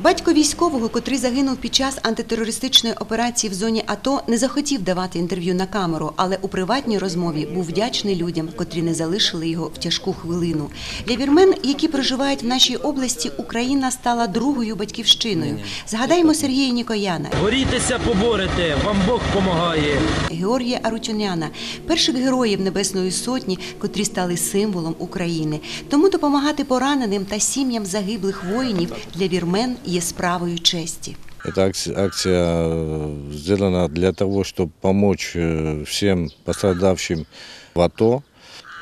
Батько військового, котрий загинув під час антитерористичної операції в зоні АТО, не захотів давати інтерв'ю на камеру, але у приватній розмові був вдячний людям, котрі не залишили його в тяжку хвилину. Для вірмен, які проживають в нашій області, Україна стала другою батьківщиною. Згадаймо Сергія Нікояна, Борітеся, поборете, вам Бог помагає. Георгія Арутюняна, перших героїв Небесної Сотні, котрі стали символом України. Тому допомагати пораненим та сім'ям загиблих воїнів для вірмен є справою честі. Эта акция, э, сделана для того, чтобы помочь э, всем пострадавшим в АТО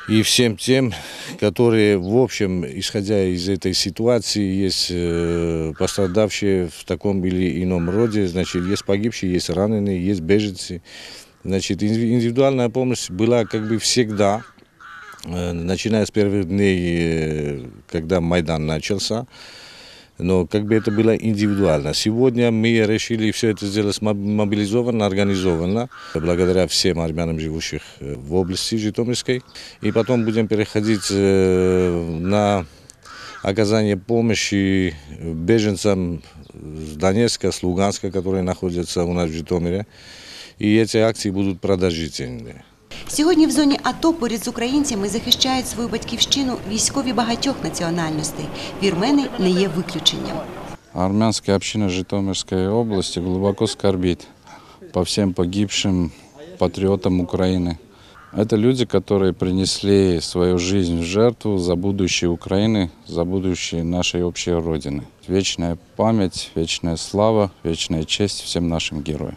и всем тем, которые, в общем, исходя из этой ситуации, есть э, пострадавшие в таком или ином роде, значит, есть погибшие, есть раненые, есть беженцы. Значит, инди- индивидуальная помощь была как бы всегда, начиная с первых дней, когда Майдан начался. Но как бы это было индивидуально. Сегодня мы решили все это сделать моб- мобилизованно, организованно, благодаря всем армянам, живущих э, в области Житомирской. И потом будем переходить э, на оказание помощи беженцам с Донецка, с Луганска, которые находятся у нас в Житомире. И эти акции будут продолжительные. Сьогодні в зоні АТО поряд з українцями захищають свою батьківщину військові багатьох національностей. Вірмени не є виключенням. Армянская община Житомирской области глубоко скорбит по всем погибшим патриотам Украины. Это люди, которые принесли свою жизнь в жертву за будущее Украины, за будущее нашей общей Родины. Вечная память, вечная слава, вечная честь всем нашим героям.